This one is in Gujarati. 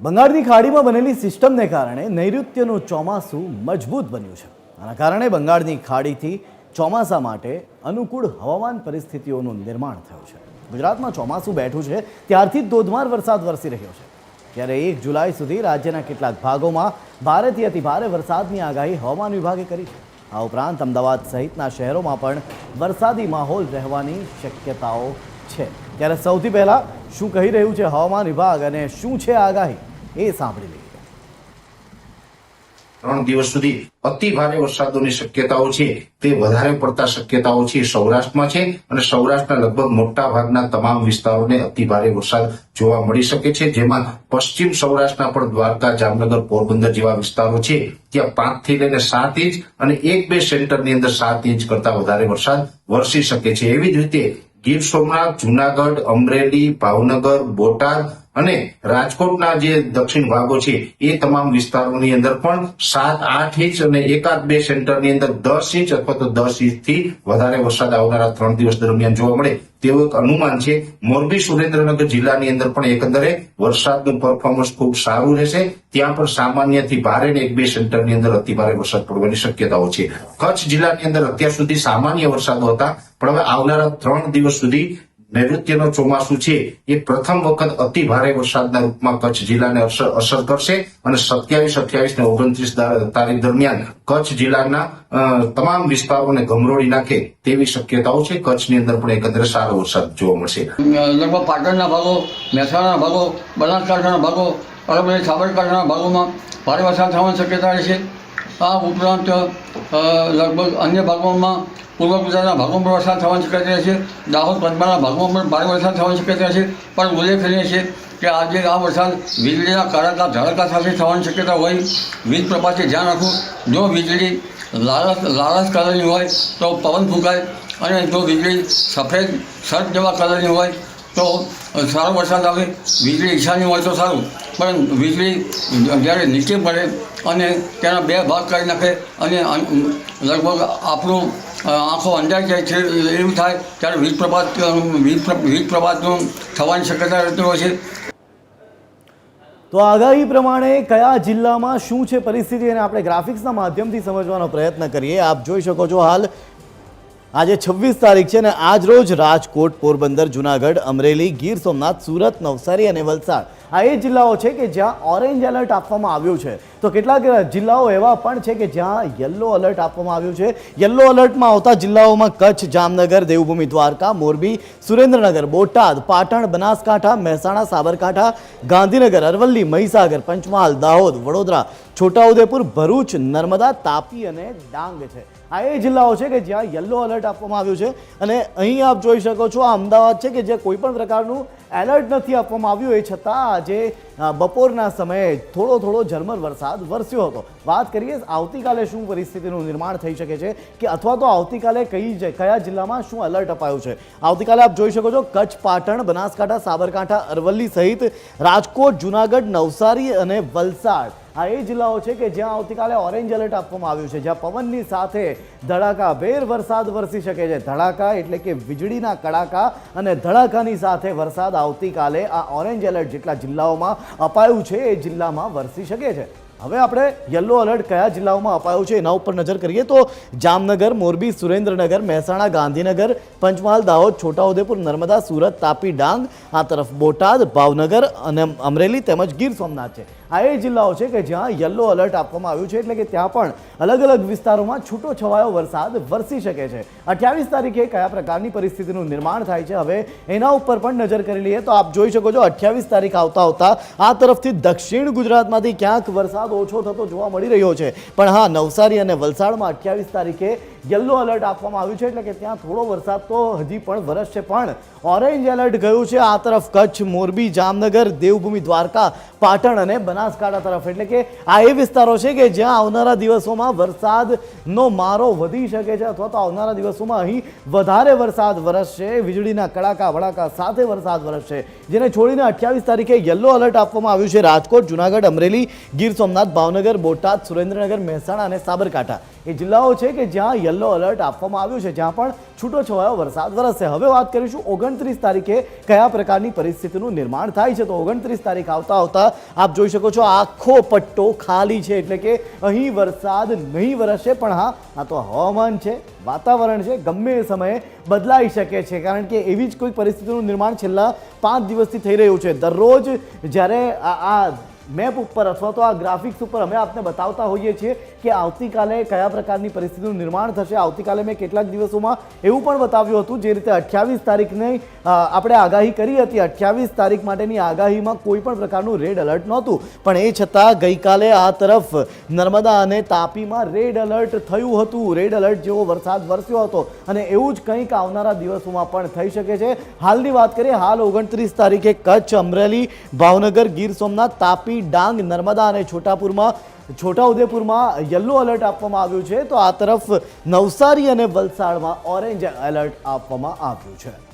બંગાળની ખાડીમાં બનેલી સિસ્ટમને કારણે નૈઋત્યનું ચોમાસું મજબૂત બન્યું છે. આના કારણે બંગાળની ખાડીથી ચોમાસા માટે અનુકૂળ હવામાન પરિસ્થિતિઓનું નિર્માણ થયું છે. ગુજરાતમાં ચોમાસું બેઠું છે, ત્યારથી ધોધમાર વરસાદ વરસી રહ્યો છે. ત્યારે એક જુલાઈ સુધી રાજ્યના કેટલાક ભાગોમાં ભારેથી અતિ ભારે વરસાદની આગાહી હવામાન વિભાગે કરી છે. આ ઉપરાંત અમદાવાદ સહિતના શહેરોમાં પણ વરસાદી માહોલ રહેવાની શક્યતાઓ છે. ત્યારે સૌથી પહેલાં શું કહી રહ્યું છે હવામાન વિભાગ અને શું છે આગાહી? એ સાંભળી લઈએ. ત્રણ દિવસ સુધી અતિ ભારે વરસાદોની શક્યતાઓ છે. તે વધારે પડતા શક્યતાઓ છે સૌરાષ્ટ્રમાં છે અને સૌરાષ્ટ્રના લગભગ મોટા ભાગના તમામ વિસ્તારોને અતિ ભારે વરસાદ જોવા મળી શકે છે. જેમાં પશ્ચિમ સૌરાષ્ટ્રના પણ દ્વારકા, જામનગર, પોરબંદર જેવા વિસ્તારો છે. ત્યાં પાંચથી લઈને સાત ઇંચ અને એક બે સેન્ટરની અંદર સાત ઇંચ કરતા વધારે વરસાદ વરસી શકે છે. એવી જ રીતે ગીર સોમનાથ, જુનાગઢ, અમરેલી, ભાવનગર, બોટાદ અને રાજકોટના જે દક્ષિણ ભાગો છે, એ તમામ વિસ્તારોની અંદર પણ સાત, આઠ ઇંચ અને એકાદ બે સેન્ટરની અંદર દસ ઇંચ અથવા તો દસ ઇંચથી વધારે વરસાદ આવનારા ત્રણ દિવસ દરમિયાન જોવા મળે તેવું એક અનુમાન છે. મોરબી સુરેન્દ્રનગર જિલ્લાની અંદર પણ એકંદરે વરસાદનું પરફોર્મન્સ ખૂબ સારું રહેશે. ત્યાં પણ સામાન્યથી ભારે ને એક બે સેન્ટરની અંદર અતિભારે વરસાદ પડવાની શક્યતાઓ છે. કચ્છ જિલ્લાની અંદર અત્યાર સુધી સામાન્ય વરસાદો હતા, પણ હવે આવનારા ત્રણ દિવસ સુધી નૈઋત્યનો ચોમાસું છે, એ પ્રથમ વખત અતિ ભારે વરસાદના રૂપમાં કચ્છ જિલ્લાને અસર કરશે અને સત્યાવીસ અઠ્યાવીસ ને ઓગણત્રીસ તારીખ દરમિયાન કચ્છ જિલ્લાના તમામ વિસ્તારોને ગમરોળી નાખે તેવી શક્યતાઓ છે. કચ્છની અંદર પણ એકંદરે સારો વરસાદ જોવા મળશે. લગભગ પાટણના ભાગો, મહેસાણાના ભાગો, બનાસકાંઠાના ભાગો અરવલ્લી સાબરકાંઠાના ભાગોમાં ભારે વરસાદ થવાની શક્યતા રહેશે. આ ઉપરાંત લગભગ અન્ય ભાગોમાં પૂર્વ ગુજરાતના ભાગોમાં પણ વરસાદ થવાની શક્યતા છે. દાહોદ પંચમહાલના ભાગોમાં પણ ભારે વરસાદ થવાની શક્યતા છે. પણ ઉલ્લેખનીય છે કે આજે આ વરસાદ વીજળીના કડાકા ધડાકા સાથે થવાની શક્યતા હોય. વીજ પ્રપાતે ધ્યાન રાખવું. જો વીજળી લાલસ લાલસ કલરની હોય, તો પવન ફૂંકાય અને જો વીજળી સફેદ શર્ટ જેવા કલરની હોય, તો સારો વરસાદ આવે. વીજળી ઈશાની હોય તો સારું. પણ વીજળી જ્યારે નીચે પડે અને તેના બે ભાગ કરી નાખે અને, લગભગ આપણું આંખો અંજાઈ જાય છે, એવું થાય ત્યારે વીજ પ્રભાત વીજ પ્રભાતનું થવાની શક્યતા રહેતી હોય છે. તો આગાહી પ્રમાણે કયા જિલ્લામાં શું છે પરિસ્થિતિ અને આપણે ગ્રાફિક્સના માધ્યમથી સમજવાનો પ્રયત્ન કરીએ. આપ જોઈ શકો છો હાલ આજે છવ્વીસ તારીખ છે અને આજ રોજ રાજકોટ, પોરબંદર, જુનાગઢ, અમરેલી, ગીર સોમનાથ, સુરત, નવસારી અને વલસાડ. આ એ જિલ્લાઓ છે કે જ્યાં ઓરેન્જ એલર્ટ આપવામાં આવ્યું છે. તો કેટલાક જિલ્લાઓ એવા પણ છે કે જ્યાં યલો એલર્ટ આપવામાં આવ્યું છે. યલો એલર્ટમાં આવતા જિલ્લાઓમાં કચ્છ, જામનગર, દેવભૂમિ, દ્વારકા, મોરબી, સુરેન્દ્રનગર, બોટાદ, પાટણ, બનાસકાંઠા, મહેસાણા, સાબરકાંઠા, ગાંધીનગર, અરવલ્લી, મહીસાગર, પંચમહાલ, દાહોદ, વડોદરા છોટાઉદેપુર, ભરૂચ, નર્મદા, તાપી અને ડાંગ છે. આ એ જિલ્લાઓ છે કે જ્યાં યલો એલર્ટ આપવામાં આવ્યું છે. અને અહીં આપ જોઈ શકો છો, આ અમદાવાદ છે કે જે કોઈ પણ પ્રકારનું એલર્ટ નથી આપવામાં આવ્યું, એ છતાં આજે બપોરના સમયે થોડો થોડો ઝરમર વરસાદ વરસ્યો હતો. વાત કરીએ, આવતીકાલે શું પરિસ્થિતિનું નિર્માણ થઈ શકે છે કે અથવા તો આવતીકાલે કઈ કયા જિલ્લામાં શું એલર્ટ અપાયું છે. આવતીકાલે આપ જોઈ શકો છો, કચ્છ, પાટણ, બનાસકાંઠા, સાબરકાંઠા, અરવલ્લી સહિત રાજકોટ, જુનાગઢ, નવસારી અને વલસાડ. આ એ જિલ્લાઓ છે કે જ્યાં આવતીકાલે ઓરેન્જ એલર્ટ આપવામાં આવ્યું છે, જ્યાં પવનની સાથે ધડાકા, ભેર વરસાદ વરસી શકે છે. ધડાકા એટલે કે વીજળીના કડાકા અને ધડાકાની સાથે વરસાદ આવતીકાલે આ ઓરેન્જ એલર્ટ જેટલા જિલ્લાઓમાં અપાયું છે, એ જિલ્લામાં વરસી શકે છે. હવે આપણે યલો એલર્ટ કયા જિલ્લાઓમાં અપાયું છે એના ઉપર નજર કરીએ તો જામનગર, મોરબી, સુરેન્દ્રનગર, મહેસાણા, ગાંધીનગર, પંચમહાલ, દાહોદ, છોટાઉદેપુર, નર્મદા, સુરત, તાપી, ડાંગ, આ તરફ બોટાદ, ભાવનગર અને અમરેલી તેમજ ગીર સોમનાથ છે. આ એ જિલ્લાઓ છે કે જ્યાં યલો અલર્ટ આપવામાં આવ્યું છે એટલે કે ત્યાં પણ અલગ અલગ વિસ્તારોમાં છૂટો છવાયો વરસાદ વરસી શકે છે. અઠ્યાવીસ તારીખે કયા પ્રકારની પરિસ્થિતિનું નિર્માણ થાય છે? હવે એના ઉપર પણ નજર કરી લઈએ તો આપ જોઈ શકો છો અઠ્યાવીસ તારીખ આવતા આવતા આ તરફથી દક્ષિણ ગુજરાતમાંથી ક્યાંક વરસાદ ઓછો થતો જોવા મળી રહ્યો છે. પણ હા, નવસારી અને વલસાડમાં અઠ્યાવીસ તારીખે યલો અલર્ટ આપવામાં આવ્યું છે એટલે કે ત્યાં થોડો વરસાદ તો હજી પણ વરસશે. પણ ઓરેન્જ એલર્ટ ગયું છે આ તરફ કચ્છ, મોરબી, જામનગર, દેવભૂમિ, દ્વારકા, પાટણ અને બનાસકાંઠા તરફ. એટલે કે આ એ વિસ્તારો છે કે જ્યાં આવનારા દિવસોમાં વરસાદનો મારો વધી શકે છે અથવા તો આવનારા દિવસોમાં અહીં વધારે વરસાદ વરસશે, વીજળીના કડાકા, વડાકા સાથે વરસાદ વરસશે. જેને છોડીને અઠ્યાવીસ તારીખે યલો એલર્ટ આપવામાં આવ્યું છે. રાજકોટ, જુનાગઢ, અમરેલી, ગીર સોમનાથ, ભાવનગર, બોટાદ, સુરેન્દ્રનગર, મહેસાણા અને સાબરકાંઠા. એ જિલ્લાઓ છે કે જ્યાં યલો એલર્ટ આપવામાં આવ્યું છે, જ્યાં પણ છૂટો છવાયો વરસાદ વરસશે. હવે વાત કરીશું ઓગણત્રીસ તારીખે કયા પ્રકારની પરિસ્થિતિનું નિર્માણ થાય છે. તો ઓગણત્રીસ તારીખ આવતા આવતા આપ જોઈ શકો છો, આખો પટ્ટો ખાલી છે એટલે કે અહીં વરસાદ નહીં વરસશે પણ હા, આ તો હવામાન છે, વાતાવરણ છે, ગમે એ સમયે બદલાઈ શકે છે. કારણ કે એવી જ કોઈ પરિસ્થિતિનું નિર્માણ છેલ્લા પાંચ દિવસથી થઈ રહ્યું છે. દરરોજ જ્યારે આ મેપ ઉપર અથવા તો આ ગ્રાફિક્સ ઉપર અમે આપને બતાવતા હોઈએ છીએ કે આવતીકાલે કયા પ્રકારની પરિસ્થિતિનું નિર્માણ થશે. આવતીકાલે મેં કેટલાક દિવસોમાં એવું પણ બતાવ્યું હતું જે રીતે અઠ્યાવીસ તારીખની આપણે આગાહી કરી હતી. અઠ્યાવીસ તારીખ માટેની આગાહીમાં કોઈ પણ પ્રકારનું રેડ એલર્ટ નહોતું. પણ એ છતાં ગઈકાલે આ તરફ નર્મદા અને તાપીમાં રેડ એલર્ટ થયું હતું. રેડ એલર્ટ જેવો વરસાદ વરસ્યો હતો અને એવું જ કંઈક આવનારા દિવસોમાં પણ થઈ શકે છે. હાલની વાત કરીએ, હાલ ઓગણત્રીસ તારીખે કચ્છ, અમરેલી, ભાવનગર, ગીર સોમનાથ તાપી ડાંગ, નર્મદા અને છોટાપુરમાં, છોટાઉદેપુરમાં યલો એલર્ટ આપવામાં આવ્યું છે. તો આ તરફ નવસારી અને વલસાડમાં ઓરેન્જ એલર્ટ આપવામાં આવ્યું છે.